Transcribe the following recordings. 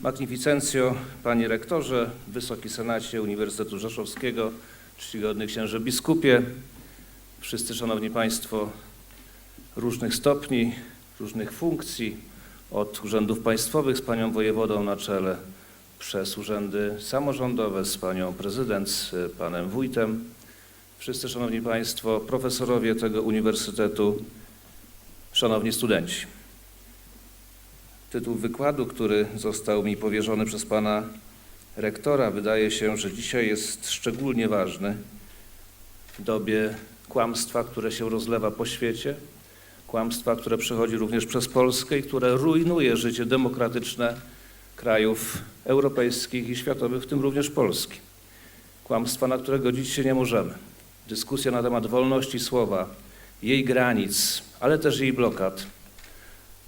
Magnificencjo, Panie Rektorze, Wysoki Senacie Uniwersytetu Rzeszowskiego, czcigodny księże biskupie, wszyscy szanowni Państwo różnych stopni, różnych funkcji, od urzędów państwowych z Panią Wojewodą na czele, przez urzędy samorządowe z Panią Prezydent, z Panem Wójtem, wszyscy szanowni Państwo, profesorowie tego Uniwersytetu, szanowni studenci. Tytuł wykładu, który został mi powierzony przez pana rektora, wydaje się, że dzisiaj jest szczególnie ważny w dobie kłamstwa, które się rozlewa po świecie, kłamstwa, które przechodzi również przez Polskę i które rujnuje życie demokratyczne krajów europejskich i światowych, w tym również Polski. Kłamstwa, na które godzić się nie możemy. Dyskusja na temat wolności słowa, jej granic, ale też jej blokad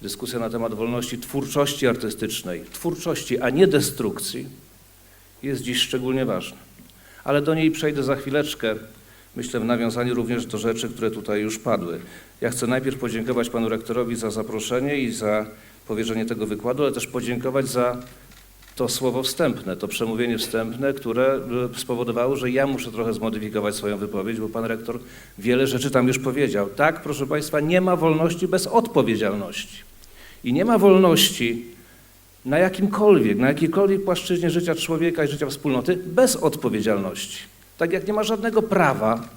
dyskusja na temat wolności twórczości artystycznej, twórczości, a nie destrukcji, jest dziś szczególnie ważna. Ale do niej przejdę za chwileczkę, myślę w nawiązaniu również do rzeczy, które tutaj już padły. Ja chcę najpierw podziękować panu rektorowi za zaproszenie i za powierzenie tego wykładu, ale też podziękować za to słowo wstępne, to przemówienie wstępne, które e, spowodowało, że ja muszę trochę zmodyfikować swoją wypowiedź, bo pan rektor wiele rzeczy tam już powiedział. Tak, proszę państwa, nie ma wolności bez odpowiedzialności. I nie ma wolności na jakimkolwiek, na jakiejkolwiek płaszczyźnie życia człowieka i życia wspólnoty bez odpowiedzialności. Tak jak nie ma żadnego prawa,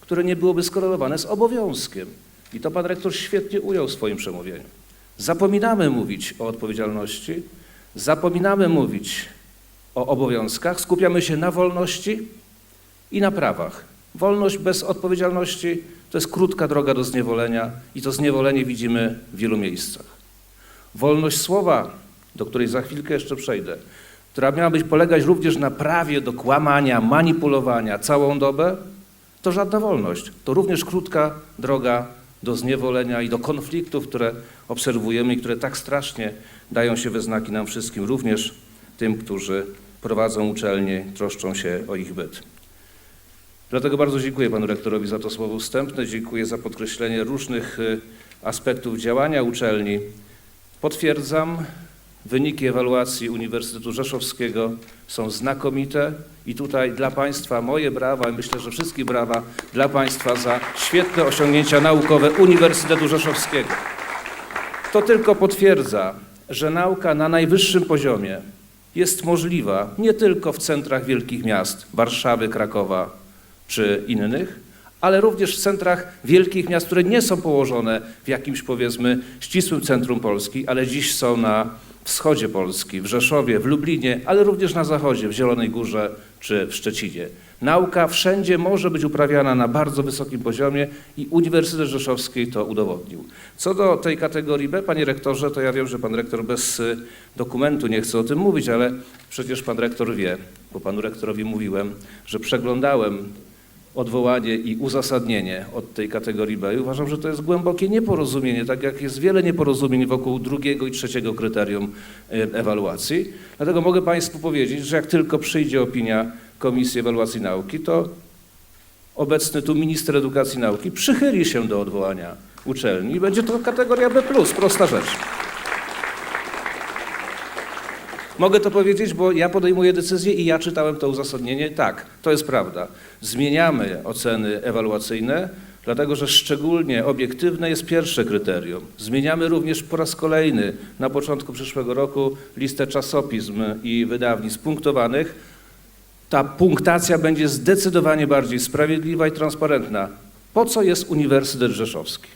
które nie byłoby skorelowane z obowiązkiem. I to pan rektor świetnie ujął w swoim przemówieniu. Zapominamy mówić o odpowiedzialności, zapominamy mówić o obowiązkach, skupiamy się na wolności i na prawach. Wolność bez odpowiedzialności to jest krótka droga do zniewolenia i to zniewolenie widzimy w wielu miejscach. Wolność słowa, do której za chwilkę jeszcze przejdę, która miała być polegać również na prawie do kłamania, manipulowania całą dobę, to żadna wolność. To również krótka droga do zniewolenia i do konfliktów, które obserwujemy i które tak strasznie dają się we znaki nam wszystkim, również tym, którzy prowadzą uczelnie, troszczą się o ich byt. Dlatego bardzo dziękuję panu rektorowi za to słowo wstępne, dziękuję za podkreślenie różnych y, aspektów działania uczelni. Potwierdzam, wyniki ewaluacji Uniwersytetu Rzeszowskiego są znakomite i tutaj dla Państwa moje brawa i myślę, że wszystkie brawa dla Państwa za świetne osiągnięcia naukowe Uniwersytetu Rzeszowskiego. To tylko potwierdza, że nauka na najwyższym poziomie jest możliwa nie tylko w centrach wielkich miast Warszawy, Krakowa czy innych, ale również w centrach wielkich miast, które nie są położone w jakimś powiedzmy ścisłym centrum Polski, ale dziś są na wschodzie Polski, w Rzeszowie, w Lublinie, ale również na zachodzie, w Zielonej Górze czy w Szczecinie. Nauka wszędzie może być uprawiana na bardzo wysokim poziomie i Uniwersytet Rzeszowski to udowodnił. Co do tej kategorii B, panie rektorze, to ja wiem, że pan rektor bez y, dokumentu nie chce o tym mówić, ale przecież pan rektor wie, bo panu rektorowi mówiłem, że przeglądałem odwołanie i uzasadnienie od tej kategorii B. Uważam, że to jest głębokie nieporozumienie, tak jak jest wiele nieporozumień wokół drugiego i trzeciego kryterium e, ewaluacji. Dlatego mogę Państwu powiedzieć, że jak tylko przyjdzie opinia Komisji Ewaluacji Nauki, to obecny tu minister edukacji i nauki przychyli się do odwołania uczelni i będzie to kategoria B+, prosta rzecz. Mogę to powiedzieć, bo ja podejmuję decyzję i ja czytałem to uzasadnienie. Tak, to jest prawda. Zmieniamy oceny ewaluacyjne, dlatego że szczególnie obiektywne jest pierwsze kryterium. Zmieniamy również po raz kolejny na początku przyszłego roku listę czasopism i wydawnictw punktowanych. Ta punktacja będzie zdecydowanie bardziej sprawiedliwa i transparentna. Po co jest Uniwersytet Rzeszowski?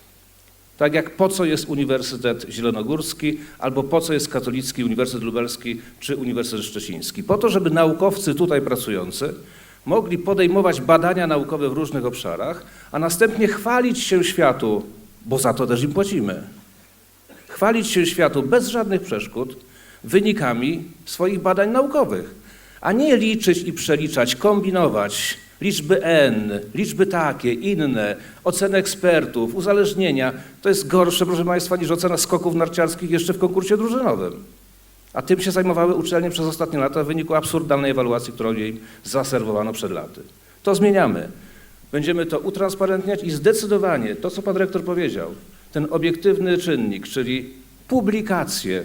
Tak jak po co jest Uniwersytet Zielonogórski, albo po co jest Katolicki Uniwersytet Lubelski czy Uniwersytet Szczeciński. Po to, żeby naukowcy tutaj pracujący mogli podejmować badania naukowe w różnych obszarach, a następnie chwalić się światu, bo za to też im płacimy. Chwalić się światu bez żadnych przeszkód wynikami swoich badań naukowych, a nie liczyć i przeliczać, kombinować, liczby N, liczby takie, inne, oceny ekspertów, uzależnienia. To jest gorsze, proszę Państwa, niż ocena skoków narciarskich jeszcze w konkursie drużynowym. A tym się zajmowały uczelnie przez ostatnie lata w wyniku absurdalnej ewaluacji, którą jej zaserwowano przed laty. To zmieniamy. Będziemy to utransparentniać i zdecydowanie to, co pan rektor powiedział, ten obiektywny czynnik, czyli publikacje,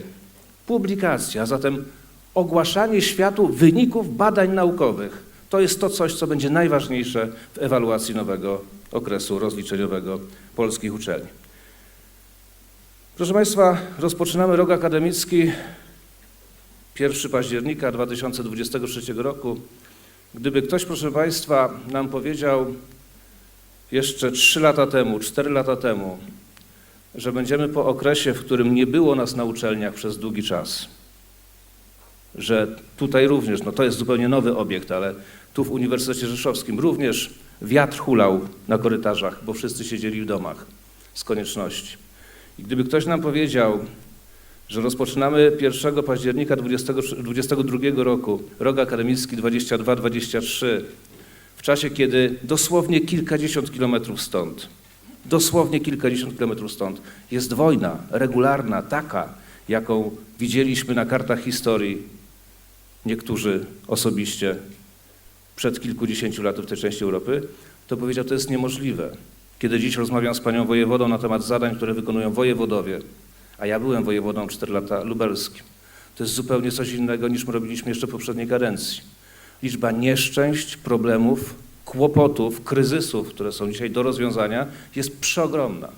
publikacja, a zatem ogłaszanie światu wyników badań naukowych. To jest to coś, co będzie najważniejsze w ewaluacji nowego okresu rozliczeniowego polskich uczelni. Proszę Państwa, rozpoczynamy rok akademicki 1 października 2023 roku. Gdyby ktoś, proszę Państwa, nam powiedział jeszcze 3 lata temu, 4 lata temu, że będziemy po okresie, w którym nie było nas na uczelniach przez długi czas, że tutaj również, no to jest zupełnie nowy obiekt, ale tu w Uniwersytecie Rzeszowskim również wiatr hulał na korytarzach, bo wszyscy siedzieli w domach z konieczności. I gdyby ktoś nam powiedział, że rozpoczynamy 1 października 2022 roku, rok akademicki 22-23, w czasie, kiedy dosłownie kilkadziesiąt kilometrów stąd, dosłownie kilkadziesiąt kilometrów stąd jest wojna regularna, taka, jaką widzieliśmy na kartach historii, niektórzy osobiście przed kilkudziesięciu laty w tej części Europy, to powiedział, to jest niemożliwe. Kiedy dziś rozmawiam z panią wojewodą na temat zadań, które wykonują wojewodowie, a ja byłem wojewodą 4 lata lubelskim, to jest zupełnie coś innego niż my robiliśmy jeszcze w poprzedniej kadencji. Liczba nieszczęść, problemów, kłopotów, kryzysów, które są dzisiaj do rozwiązania, jest przeogromna.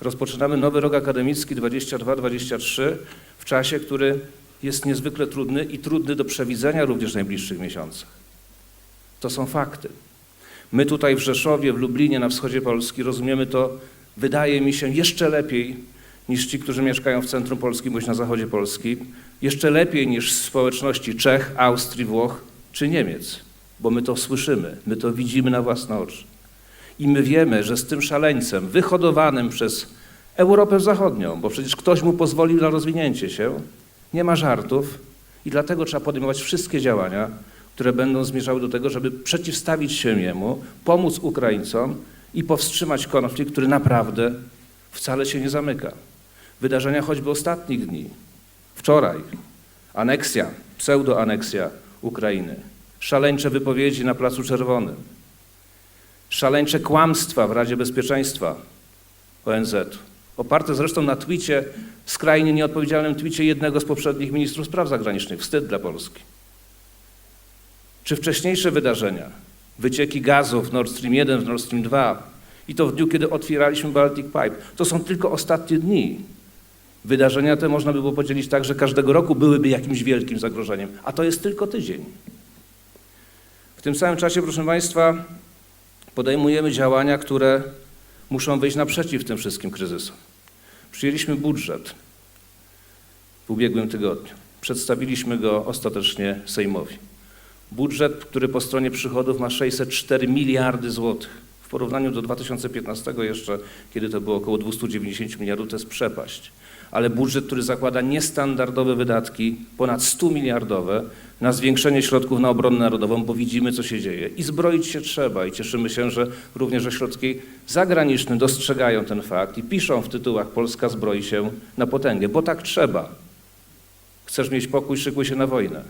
Rozpoczynamy nowy rok akademicki 22-23 w czasie, który jest niezwykle trudny i trudny do przewidzenia również w najbliższych miesiącach. To są fakty. My tutaj w Rzeszowie, w Lublinie, na wschodzie Polski rozumiemy to, wydaje mi się, jeszcze lepiej niż ci, którzy mieszkają w centrum Polski bądź na zachodzie Polski, jeszcze lepiej niż społeczności Czech, Austrii, Włoch czy Niemiec, bo my to słyszymy, my to widzimy na własne oczy. I my wiemy, że z tym szaleńcem wyhodowanym przez Europę Zachodnią, bo przecież ktoś mu pozwolił na rozwinięcie się, nie ma żartów i dlatego trzeba podejmować wszystkie działania, które będą zmierzały do tego, żeby przeciwstawić się jemu, pomóc Ukraińcom i powstrzymać konflikt, który naprawdę wcale się nie zamyka. Wydarzenia choćby ostatnich dni, wczoraj, aneksja, pseudoaneksja Ukrainy, szaleńcze wypowiedzi na Placu Czerwonym, szaleńcze kłamstwa w Radzie Bezpieczeństwa ONZ, oparte zresztą na twicie, skrajnie nieodpowiedzialnym twicie jednego z poprzednich ministrów spraw zagranicznych. Wstyd dla Polski. Czy wcześniejsze wydarzenia, wycieki gazów Nord Stream 1, w Nord Stream 2 i to w dniu, kiedy otwieraliśmy Baltic Pipe, to są tylko ostatnie dni. Wydarzenia te można by było podzielić tak, że każdego roku byłyby jakimś wielkim zagrożeniem, a to jest tylko tydzień. W tym samym czasie, proszę Państwa, podejmujemy działania, które muszą wyjść naprzeciw tym wszystkim kryzysom. Przyjęliśmy budżet w ubiegłym tygodniu. Przedstawiliśmy go ostatecznie Sejmowi. Budżet, który po stronie przychodów ma 604 miliardy złotych. W porównaniu do 2015 jeszcze, kiedy to było około 290 miliardów, to jest przepaść. Ale budżet, który zakłada niestandardowe wydatki, ponad 100 miliardowe, na zwiększenie środków na obronę narodową, bo widzimy, co się dzieje. I zbroić się trzeba i cieszymy się, że również ośrodki zagraniczne dostrzegają ten fakt i piszą w tytułach Polska zbroi się na potęgę, bo tak trzeba. Chcesz mieć pokój, szykuj się na wojnę.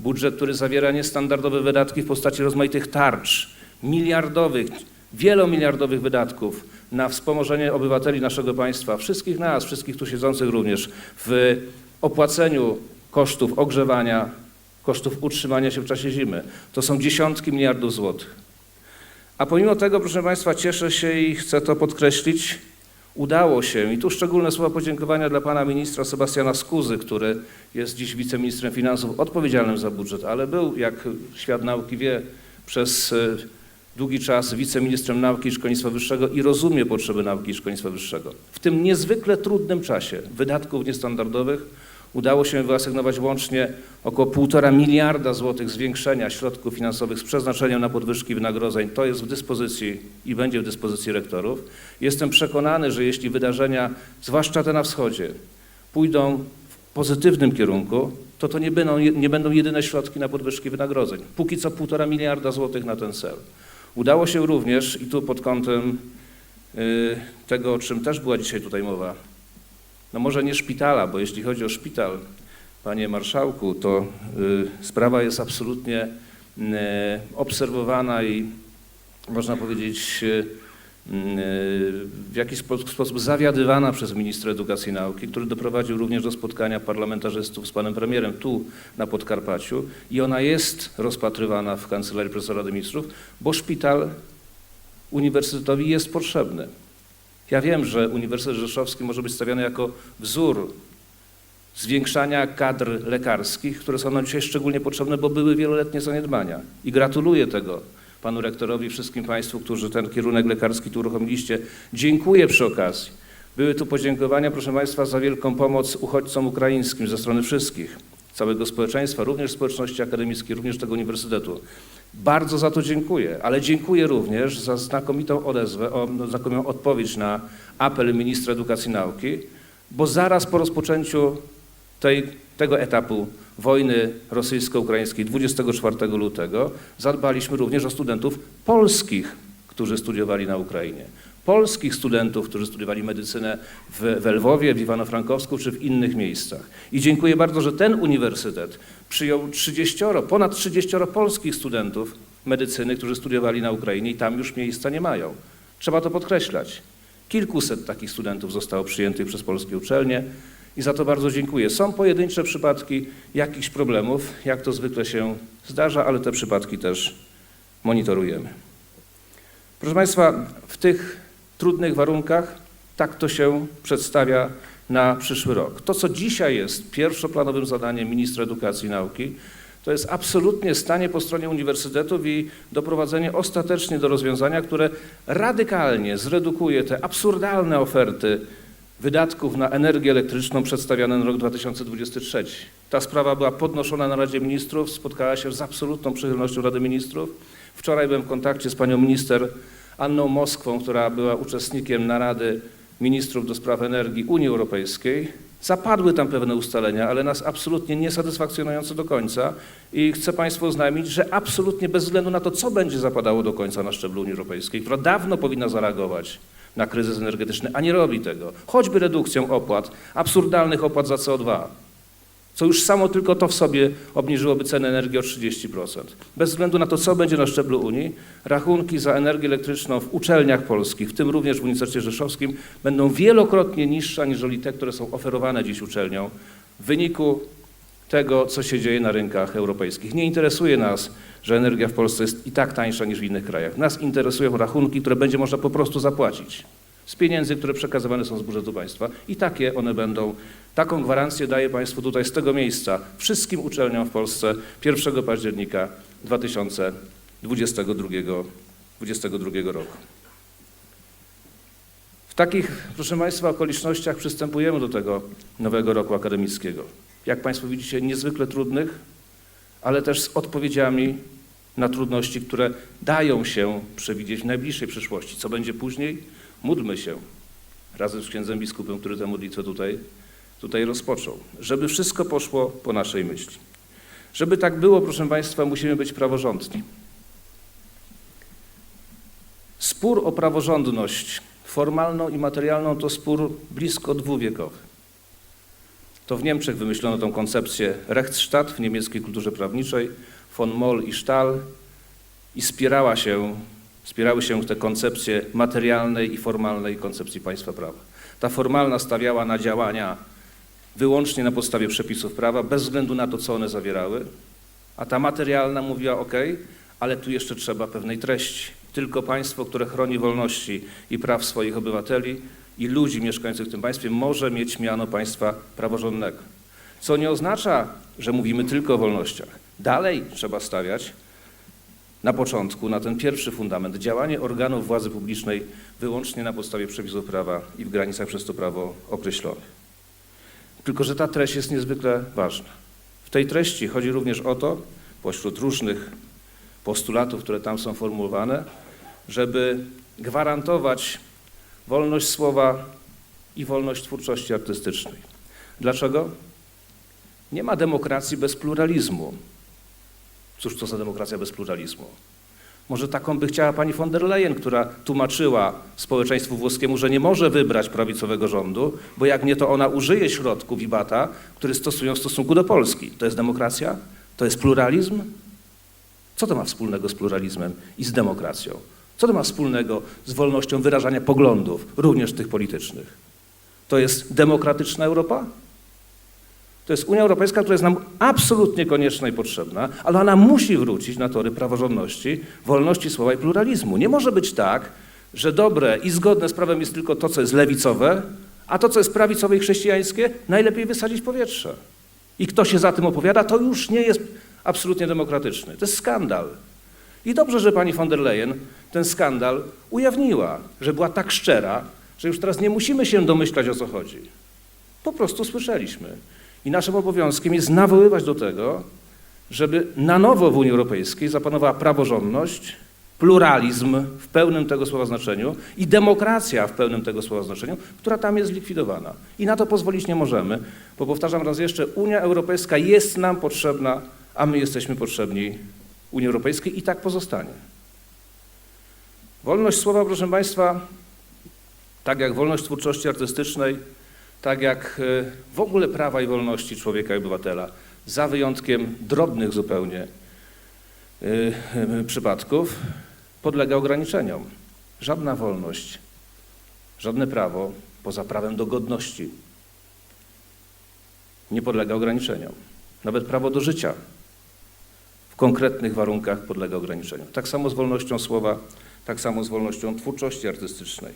Budżet, który zawiera niestandardowe wydatki w postaci rozmaitych tarcz, miliardowych, wielomiliardowych wydatków na wspomożenie obywateli naszego państwa, wszystkich nas, wszystkich tu siedzących również, w opłaceniu kosztów ogrzewania, kosztów utrzymania się w czasie zimy. To są dziesiątki miliardów złotych. A pomimo tego, proszę Państwa, cieszę się i chcę to podkreślić, udało się, i tu szczególne słowa podziękowania dla pana ministra Sebastiana Skuzy, który jest dziś wiceministrem finansów odpowiedzialnym za budżet, ale był, jak świat nauki wie, przez e, długi czas wiceministrem nauki i szkolnictwa wyższego i rozumie potrzeby nauki i szkolnictwa wyższego. W tym niezwykle trudnym czasie wydatków niestandardowych udało się wyasygnować łącznie około 1,5 miliarda złotych zwiększenia środków finansowych z przeznaczeniem na podwyżki wynagrodzeń. To jest w dyspozycji i będzie w dyspozycji rektorów. Jestem przekonany, że jeśli wydarzenia, zwłaszcza te na wschodzie, pójdą w pozytywnym kierunku, to to nie będą, nie będą jedyne środki na podwyżki wynagrodzeń. Póki co 1,5 miliarda złotych na ten cel. Udało się również, i tu pod kątem y, tego, o czym też była dzisiaj tutaj mowa, no może nie szpitala, bo jeśli chodzi o szpital, panie marszałku, to y, sprawa jest absolutnie y, obserwowana i można powiedzieć w jakiś spo- sposób zawiadywana przez ministra edukacji i nauki, który doprowadził również do spotkania parlamentarzystów z panem premierem tu na Podkarpaciu i ona jest rozpatrywana w Kancelarii Prezesa Rady Ministrów, bo szpital uniwersytetowi jest potrzebny. Ja wiem, że Uniwersytet Rzeszowski może być stawiany jako wzór zwiększania kadr lekarskich, które są nam dzisiaj szczególnie potrzebne, bo były wieloletnie zaniedbania. I gratuluję tego panu rektorowi, wszystkim państwu, którzy ten kierunek lekarski tu uruchomiliście. Dziękuję przy okazji. Były tu podziękowania, proszę państwa, za wielką pomoc uchodźcom ukraińskim ze strony wszystkich, całego społeczeństwa, również społeczności akademickiej, również tego uniwersytetu. Bardzo za to dziękuję, ale dziękuję również za znakomitą odezwę, o, no, znakomitą odpowiedź na apel ministra edukacji i nauki, bo zaraz po rozpoczęciu tej, tego etapu wojny rosyjsko-ukraińskiej 24 lutego zadbaliśmy również o studentów polskich, którzy studiowali na Ukrainie. Polskich studentów, którzy studiowali medycynę w, w Lwowie, w Iwano-Frankowsku czy w innych miejscach. I dziękuję bardzo, że ten uniwersytet przyjął 30, ponad 30 polskich studentów medycyny, którzy studiowali na Ukrainie i tam już miejsca nie mają. Trzeba to podkreślać. Kilkuset takich studentów zostało przyjętych przez polskie uczelnie i za to bardzo dziękuję. Są pojedyncze przypadki jakichś problemów, jak to zwykle się zdarza, ale te przypadki też monitorujemy. Proszę Państwa, w tych trudnych warunkach tak to się przedstawia na przyszły rok. To, co dzisiaj jest pierwszoplanowym zadaniem ministra edukacji i nauki, to jest absolutnie stanie po stronie uniwersytetów i doprowadzenie ostatecznie do rozwiązania, które radykalnie zredukuje te absurdalne oferty wydatków na energię elektryczną przedstawiane na rok 2023. Ta sprawa była podnoszona na Radzie Ministrów, spotkała się z absolutną przychylnością Rady Ministrów. Wczoraj byłem w kontakcie z panią minister Anną Moskwą, która była uczestnikiem narady ministrów do spraw energii Unii Europejskiej. Zapadły tam pewne ustalenia, ale nas absolutnie niesatysfakcjonujące do końca i chcę Państwu oznajmić, że absolutnie bez względu na to, co będzie zapadało do końca na szczeblu Unii Europejskiej, która dawno powinna zareagować na kryzys energetyczny, a nie robi tego, choćby redukcją opłat, absurdalnych opłat za CO2, co już samo tylko to w sobie obniżyłoby cenę energii o 30%. Bez względu na to, co będzie na szczeblu Unii, rachunki za energię elektryczną w uczelniach polskich, w tym również w Uniwersytecie Rzeszowskim, będą wielokrotnie niższe aniżeli te, które są oferowane dziś uczelniom w wyniku tego, co się dzieje na rynkach europejskich. Nie interesuje nas, że energia w Polsce jest i tak tańsza niż w innych krajach. Nas interesują rachunki, które będzie można po prostu zapłacić z pieniędzy, które przekazywane są z budżetu państwa i takie one będą. Taką gwarancję daję Państwu tutaj z tego miejsca wszystkim uczelniom w Polsce 1 października 2022 2022 roku. W takich, proszę Państwa, okolicznościach przystępujemy do tego nowego roku akademickiego. Jak Państwo widzicie, niezwykle trudnych, ale też z odpowiedziami na trudności, które dają się przewidzieć w najbliższej przyszłości. Co będzie później? Módlmy się razem z księdzem biskupem, który tę modlitwę tutaj, tutaj rozpoczął, żeby wszystko poszło po naszej myśli. Żeby tak było, proszę Państwa, musimy być praworządni. Spór o praworządność formalną i materialną to spór blisko dwuwiekowy. To w Niemczech wymyślono tą koncepcję Rechtsstaat w niemieckiej kulturze prawniczej, von Moll i Stahl i spierała się, spierały się te koncepcje materialnej i formalnej koncepcji państwa prawa. Ta formalna stawiała na działania wyłącznie na podstawie przepisów prawa, bez względu na to, co one zawierały, a ta materialna mówiła ok, ale tu jeszcze trzeba pewnej treści. Tylko państwo, które chroni wolności i praw swoich obywateli i ludzi mieszkających w tym państwie może mieć miano państwa praworządnego. Co nie oznacza, że mówimy tylko o wolnościach. Dalej trzeba stawiać na początku, na ten pierwszy fundament, działanie organów władzy publicznej wyłącznie na podstawie przepisów prawa i w granicach przez to prawo określonych. Tylko, że ta treść jest niezwykle ważna. W tej treści chodzi również o to, pośród różnych postulatów, które tam są formułowane, żeby gwarantować wolność słowa i wolność twórczości artystycznej. Dlaczego? Nie ma demokracji bez pluralizmu. Cóż to za demokracja bez pluralizmu? Może taką by chciała pani von der Leyen, która tłumaczyła społeczeństwu włoskiemu, że nie może wybrać prawicowego rządu, bo jak nie, to ona użyje środków i bata, które stosują w stosunku do Polski. To jest demokracja? To jest pluralizm? Co to ma wspólnego z pluralizmem i z demokracją? Co to ma wspólnego z wolnością wyrażania poglądów, również tych politycznych? To jest demokratyczna Europa? To jest Unia Europejska, która jest nam absolutnie konieczna i potrzebna, ale ona musi wrócić na tory praworządności, wolności słowa i pluralizmu. Nie może być tak, że dobre i zgodne z prawem jest tylko to, co jest lewicowe, a to, co jest prawicowe i chrześcijańskie, najlepiej wysadzić powietrze. I kto się za tym opowiada, to już nie jest absolutnie demokratyczny. To jest skandal. I dobrze, że pani von der Leyen ten skandal ujawniła, że była tak szczera, że już teraz nie musimy się domyślać o co chodzi. Po prostu słyszeliśmy. I naszym obowiązkiem jest nawoływać do tego, żeby na nowo w Unii Europejskiej zapanowała praworządność, pluralizm w pełnym tego słowa znaczeniu i demokracja w pełnym tego słowa znaczeniu, która tam jest zlikwidowana. I na to pozwolić nie możemy, bo powtarzam raz jeszcze, Unia Europejska jest nam potrzebna, a my jesteśmy potrzebni Unii Europejskiej i tak pozostanie. Wolność słowa, proszę Państwa, tak jak wolność twórczości artystycznej, tak jak e, w ogóle prawa i wolności człowieka i obywatela, za wyjątkiem drobnych zupełnie y, y, przypadków, podlega ograniczeniom. Żadna wolność, żadne prawo poza prawem do godności nie podlega ograniczeniom. Nawet prawo do życia konkretnych warunkach podlega ograniczeniom. Tak samo z wolnością słowa, tak samo z wolnością twórczości artystycznej.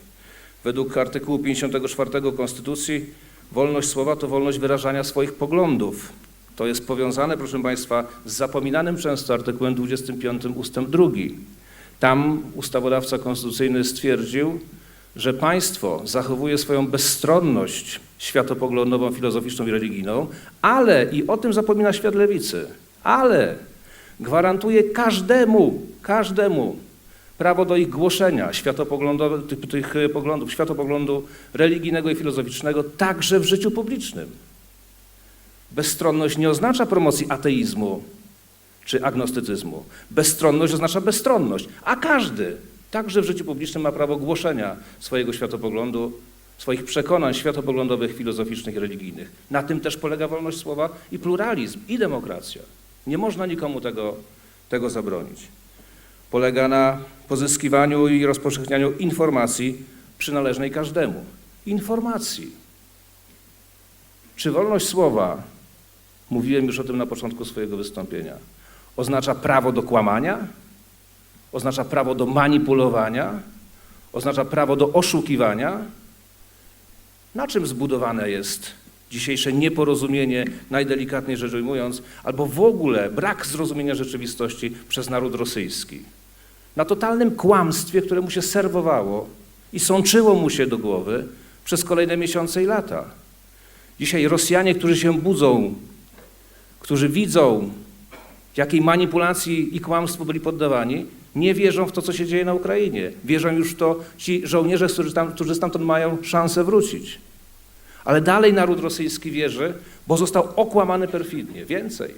Według artykułu 54 Konstytucji wolność słowa to wolność wyrażania swoich poglądów. To jest powiązane, proszę Państwa, z zapominanym często artykułem 25 ustęp 2. Tam ustawodawca konstytucyjny stwierdził, że państwo zachowuje swoją bezstronność światopoglądową, filozoficzną i religijną, ale, i o tym zapomina świat lewicy, ale gwarantuje każdemu, każdemu prawo do ich głoszenia światopoglądowych, tych, tych poglądów, światopoglądu religijnego i filozoficznego także w życiu publicznym. Bezstronność nie oznacza promocji ateizmu czy agnostycyzmu. Bezstronność oznacza bezstronność, a każdy, także w życiu publicznym, ma prawo głoszenia swojego światopoglądu, swoich przekonań światopoglądowych, filozoficznych i religijnych. Na tym też polega wolność słowa i pluralizm, i demokracja. Nie można nikomu tego, tego zabronić. Polega na pozyskiwaniu i rozpowszechnianiu informacji przynależnej każdemu. Informacji. Czy wolność słowa mówiłem już o tym na początku swojego wystąpienia, oznacza prawo do kłamania, oznacza prawo do manipulowania, oznacza prawo do oszukiwania. Na czym zbudowane jest dzisiejsze nieporozumienie, najdelikatniej rzecz ujmując, albo w ogóle brak zrozumienia rzeczywistości przez naród rosyjski? Na totalnym kłamstwie, które mu się serwowało i sączyło mu się do głowy przez kolejne miesiące i lata. Dzisiaj Rosjanie, którzy się budzą którzy widzą, jakiej manipulacji i kłamstwu byli poddawani, nie wierzą w to, co się dzieje na Ukrainie. Wierzą już w to ci żołnierze, którzy, tam, którzy stamtąd mają szansę wrócić. Ale dalej naród rosyjski wierzy, bo został okłamany perfidnie. Więcej.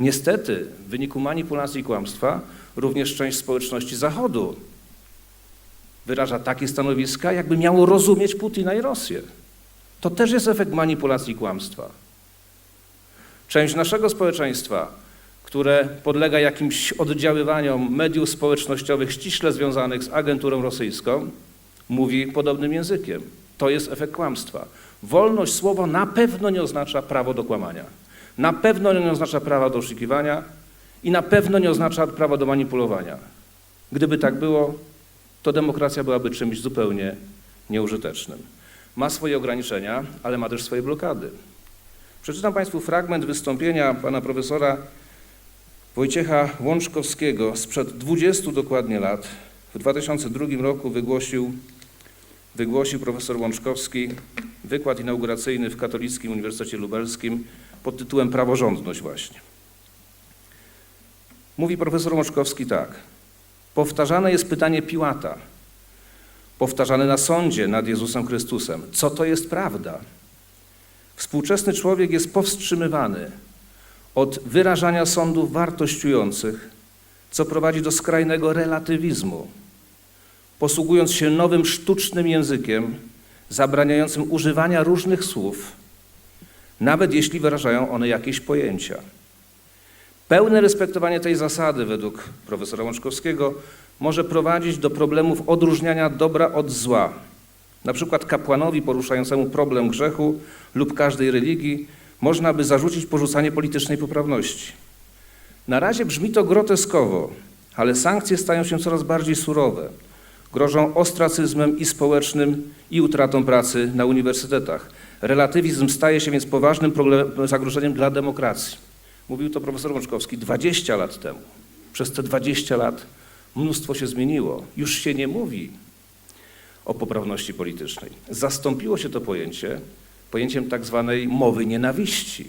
Niestety, w wyniku manipulacji i kłamstwa, również część społeczności Zachodu wyraża takie stanowiska, jakby miało rozumieć Putina i Rosję. To też jest efekt manipulacji i kłamstwa. Część naszego społeczeństwa, które podlega jakimś oddziaływaniom mediów społecznościowych ściśle związanych z agenturą rosyjską, mówi podobnym językiem. To jest efekt kłamstwa. Wolność słowa na pewno nie oznacza prawo do kłamania. Na pewno nie oznacza prawa do oszukiwania i na pewno nie oznacza prawa do manipulowania. Gdyby tak było, to demokracja byłaby czymś zupełnie nieużytecznym. Ma swoje ograniczenia, ale ma też swoje blokady. Przeczytam Państwu fragment wystąpienia pana profesora Wojciecha Łączkowskiego sprzed 20 dokładnie lat. W 2002 roku wygłosił, wygłosił profesor Łączkowski wykład inauguracyjny w Katolickim Uniwersytecie Lubelskim pod tytułem Praworządność właśnie. Mówi profesor Łączkowski tak. Powtarzane jest pytanie Piłata, powtarzane na sądzie nad Jezusem Chrystusem. Co to jest prawda? Współczesny człowiek jest powstrzymywany od wyrażania sądów wartościujących, co prowadzi do skrajnego relatywizmu, posługując się nowym sztucznym językiem, zabraniającym używania różnych słów, nawet jeśli wyrażają one jakieś pojęcia. Pełne respektowanie tej zasady według profesora Łączkowskiego może prowadzić do problemów odróżniania dobra od zła. Na przykład kapłanowi poruszającemu problem grzechu lub każdej religii można by zarzucić porzucanie politycznej poprawności. Na razie brzmi to groteskowo, ale sankcje stają się coraz bardziej surowe. Grożą ostracyzmem i społecznym, i utratą pracy na uniwersytetach. Relatywizm staje się więc poważnym zagrożeniem dla demokracji. Mówił to profesor Łączkowski 20 lat temu. Przez te 20 lat mnóstwo się zmieniło. Już się nie mówi o poprawności politycznej. Zastąpiło się to pojęcie pojęciem tak zwanej mowy nienawiści.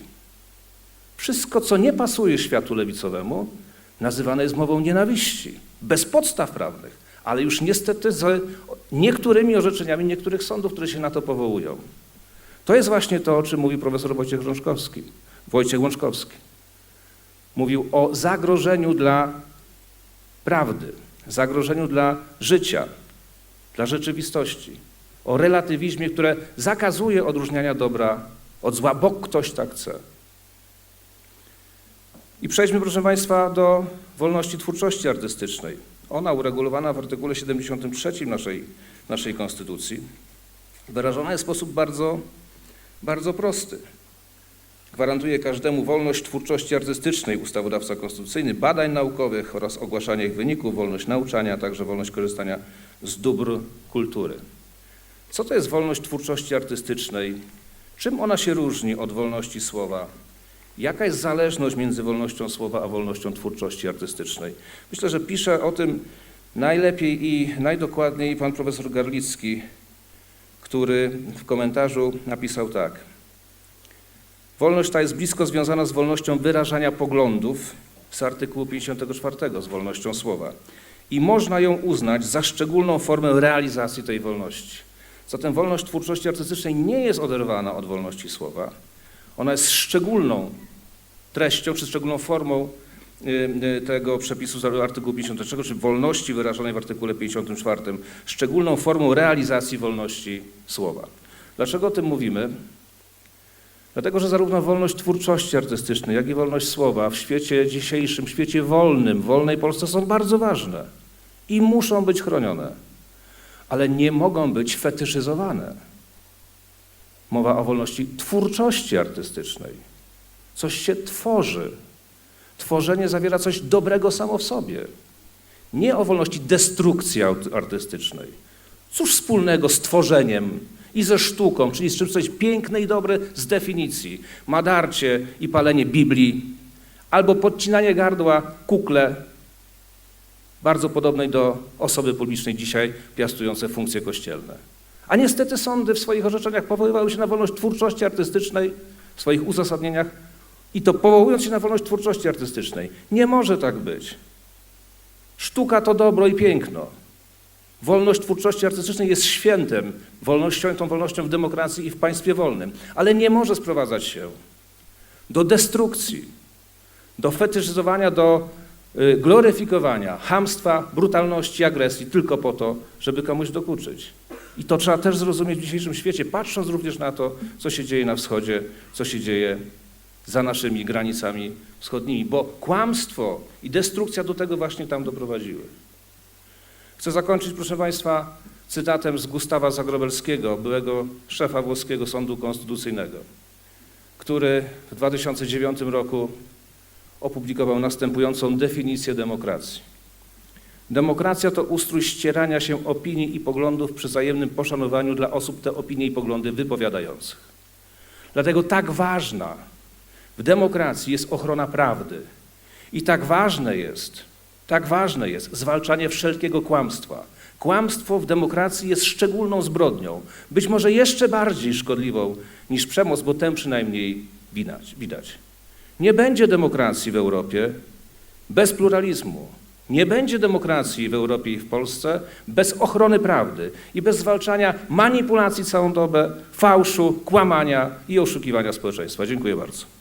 Wszystko, co nie pasuje światu lewicowemu, nazywane jest mową nienawiści, bez podstaw prawnych, ale już niestety z niektórymi orzeczeniami niektórych sądów, które się na to powołują. To jest właśnie to, o czym mówi profesor Wojciech Łączkowski. Wojciech Łączkowski. Mówił o zagrożeniu dla prawdy, zagrożeniu dla życia, dla rzeczywistości, o relatywizmie, które zakazuje odróżniania dobra od zła, bo ktoś tak chce. I przejdźmy, proszę Państwa, do wolności twórczości artystycznej. Ona uregulowana w artykule 73 naszej, naszej Konstytucji wyrażona jest w sposób bardzo, bardzo prosty. Gwarantuje każdemu wolność twórczości artystycznej, ustawodawca konstytucyjny, badań naukowych oraz ogłaszania ich wyników, wolność nauczania, a także wolność korzystania z dóbr kultury. Co to jest wolność twórczości artystycznej? Czym ona się różni od wolności słowa? Jaka jest zależność między wolnością słowa a wolnością twórczości artystycznej? Myślę, że pisze o tym najlepiej i najdokładniej pan profesor Garlicki, który w komentarzu napisał tak. Wolność ta jest blisko związana z wolnością wyrażania poglądów z artykułu 54, z wolnością słowa. I można ją uznać za szczególną formę realizacji tej wolności. Zatem wolność twórczości artystycznej nie jest oderwana od wolności słowa. Ona jest szczególną treścią czy szczególną formą y, y, tego przepisu artykułu 53, czy wolności wyrażonej w artykule 54, szczególną formą realizacji wolności słowa. Dlaczego o tym mówimy? Dlatego, że zarówno wolność twórczości artystycznej, jak i wolność słowa w świecie dzisiejszym, świecie wolnym, wolnej Polsce są bardzo ważne i muszą być chronione, ale nie mogą być fetyszyzowane. Mowa o wolności twórczości artystycznej. Coś się tworzy. Tworzenie zawiera coś dobrego samo w sobie. Nie o wolności destrukcji artystycznej. Cóż wspólnego z tworzeniem i ze sztuką, czyli z czymś coś piękne i dobre z definicji. Madarcie i palenie Biblii, albo podcinanie gardła kukle, bardzo podobnej do osoby publicznej dzisiaj piastujące funkcje kościelne. A niestety sądy w swoich orzeczeniach powoływały się na wolność twórczości artystycznej, w swoich uzasadnieniach i to powołując się na wolność twórczości artystycznej. Nie może tak być. Sztuka to dobro i piękno. Wolność twórczości artystycznej jest świętem, wolnością, tą wolnością w demokracji i w państwie wolnym, ale nie może sprowadzać się do destrukcji, do fetyszyzowania, do y, gloryfikowania hamstwa, brutalności, agresji tylko po to, żeby komuś dokuczyć. I to trzeba też zrozumieć w dzisiejszym świecie, patrząc również na to, co się dzieje na wschodzie, co się dzieje za naszymi granicami wschodnimi, bo kłamstwo i destrukcja do tego właśnie tam doprowadziły. Chcę zakończyć, proszę Państwa, cytatem z Gustawa Zagrobelskiego, byłego szefa włoskiego sądu konstytucyjnego, który w 2009 roku opublikował następującą definicję demokracji. Demokracja to ustrój ścierania się opinii i poglądów przy wzajemnym poszanowaniu dla osób te opinie i poglądy wypowiadających. Dlatego tak ważna w demokracji jest ochrona prawdy i tak ważne jest, tak ważne jest zwalczanie wszelkiego kłamstwa. Kłamstwo w demokracji jest szczególną zbrodnią, być może jeszcze bardziej szkodliwą niż przemoc, bo tę przynajmniej widać. widać. Nie będzie demokracji w Europie bez pluralizmu. Nie będzie demokracji w Europie i w Polsce bez ochrony prawdy i bez zwalczania manipulacji całą dobę, fałszu, kłamania i oszukiwania społeczeństwa. Dziękuję bardzo.